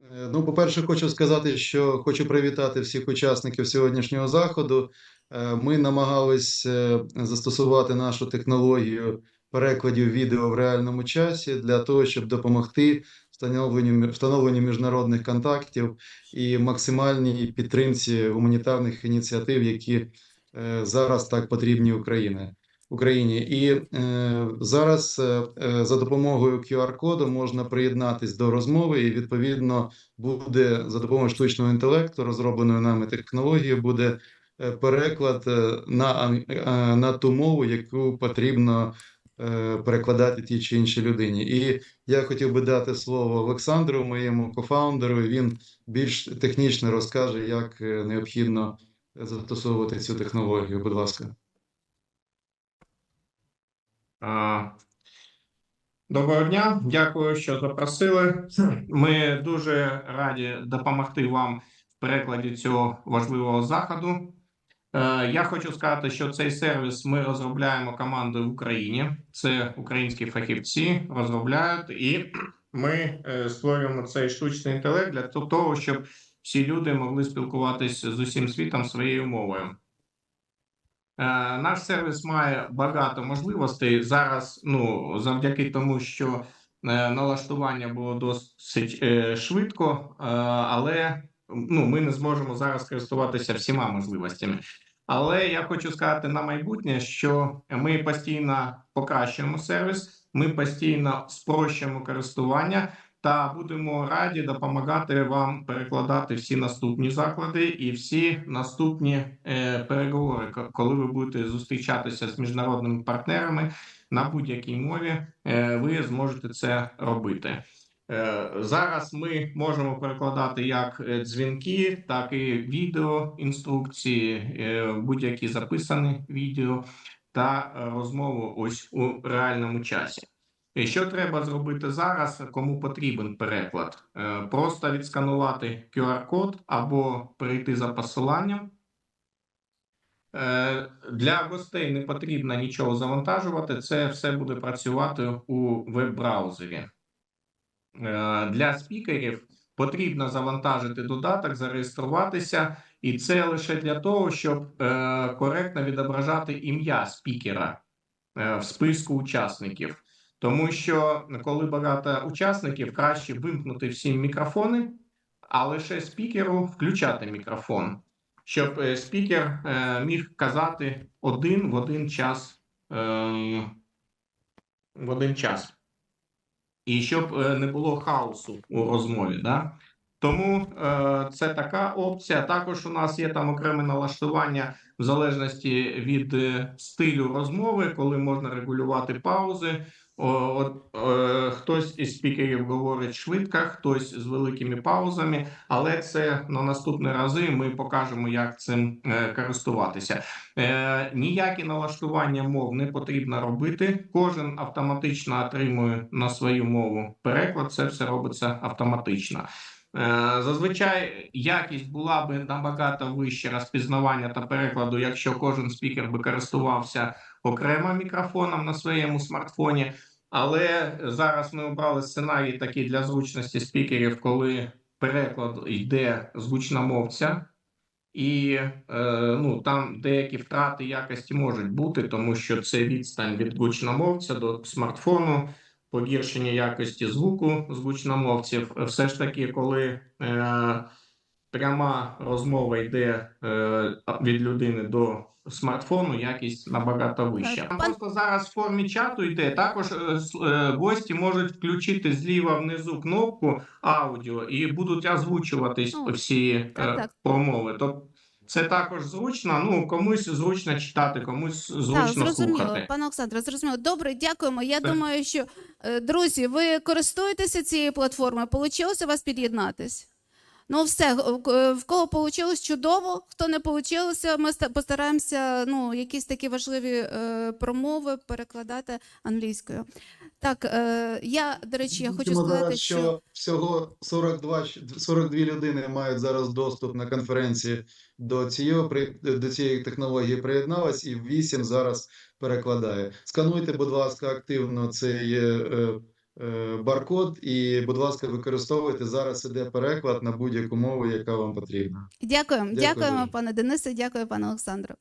Е, Ну, по-перше, хочу сказати, що хочу привітати всіх учасників сьогоднішнього заходу. Е, Ми намагались е, застосувати нашу технологію перекладів відео в реальному часі для того, щоб допомогти встановленню, встановленню міжнародних контактів і максимальній підтримці гуманітарних ініціатив, які зараз так потрібні Україні. Україні. І е, зараз е, е, за допомогою QR-коду можна приєднатись до розмови, і відповідно буде за допомогою штучного інтелекту, розробленої нами технології, буде е, переклад е, на, на ту мову, яку потрібно е, перекладати тій чи іншій людині. І я хотів би дати слово Олександру, моєму кофаундеру. Він більш технічно розкаже, як необхідно застосовувати цю технологію. Будь ласка. Доброго дня, дякую, що запросили. Ми дуже раді допомогти вам в перекладі цього важливого заходу. Е, Я хочу сказати, що цей сервіс ми розробляємо командою в Україні. Це українські фахівці розробляють, і ми е, створюємо цей штучний інтелект для того, щоб всі люди могли спілкуватися з усім світом своєю мовою. Е, Наш сервіс має багато можливостей зараз. Ну завдяки тому, що е, налаштування було досить е, швидко, але ну ми не зможемо зараз користуватися всіма можливостями. Але я хочу сказати на майбутнє, що ми постійно покращуємо сервіс, ми постійно спрощуємо користування та будемо раді допомагати вам перекладати всі наступні заклади і всі наступні е, переговори, коли ви будете зустрічатися з міжнародними партнерами на будь-якій мові, е, ви зможете це робити. Е, Зараз ми можемо перекладати як е, дзвінки, так і відео інструкції, е, будь-які записані відео та розмову ось у реальному часі. Що треба зробити зараз, кому потрібен переклад? Е, Просто відсканувати QR-код або перейти за посиланням. Е, Для гостей не потрібно нічого завантажувати, це все буде працювати у веб-браузері. Е, Для спікерів потрібно завантажити додаток, зареєструватися, і це лише для того, щоб коректно відображати ім'я спікера в списку учасників. Тому що коли багато учасників, краще вимкнути всі мікрофони, а лише спікеру включати мікрофон, щоб е, спікер е, міг казати один в один час. Е, в один час. І щоб не було хаосу у розмові. Да? Тому е, це така опція. Також у нас є там окреме налаштування в залежності від стилю розмови, коли можна регулювати паузи. От, е, хтось із спікерів говорить швидко, хтось з великими паузами, але це на наступні рази ми покажемо, як цим е, користуватися. Е, ніякі налаштування мов не потрібно робити. Кожен автоматично отримує на свою мову переклад. Це все робиться автоматично. Е, Зазвичай якість була би набагато вища розпізнавання та перекладу, якщо кожен спікер би користувався окремо мікрофоном на своєму смартфоні. Але зараз ми обрали сценарій такий для зручності спікерів, коли переклад йде з гучномовця, і е, ну, там деякі втрати якості можуть бути, тому що це відстань від гучномовця до смартфону, погіршення якості звуку з гучномовців. Все ж таки, коли е, пряма розмова йде е, від людини до смартфону, якість набагато вища. Пан- просто зараз в формі чату йде. Також е, е, гості можуть включити зліва внизу кнопку аудіо і будуть озвучуватись Ну, всі е, промови. Тобто це також зручно. Ну комусь зручно читати, комусь Так, зрозуміло, слухати. пане Олександре, зрозуміло. Добре, дякуємо. Я Все. думаю, що е, друзі, ви користуєтеся цією платформою? Получилося у вас під'єднатись? Ну, все, в- е, кого вийшло чудово, хто не вийшло, ми ста- постараємося ну, якісь такі важливі е, промови перекладати англійською. Так, е, я, до речі, я хочу сказати, зараз, що всього 42, ч- 42 людини мають зараз доступ на конференції до цієї, до цієї технології приєдналась, і 8 зараз перекладає. Скануйте, будь ласка, активно цей е, е, баркод і, будь ласка, використовуйте. Зараз іде переклад на будь-яку мову, яка вам потрібна. Дякуємо, Дякую дякуємо, дуже. пане Денисе, дякую, пане Олександре.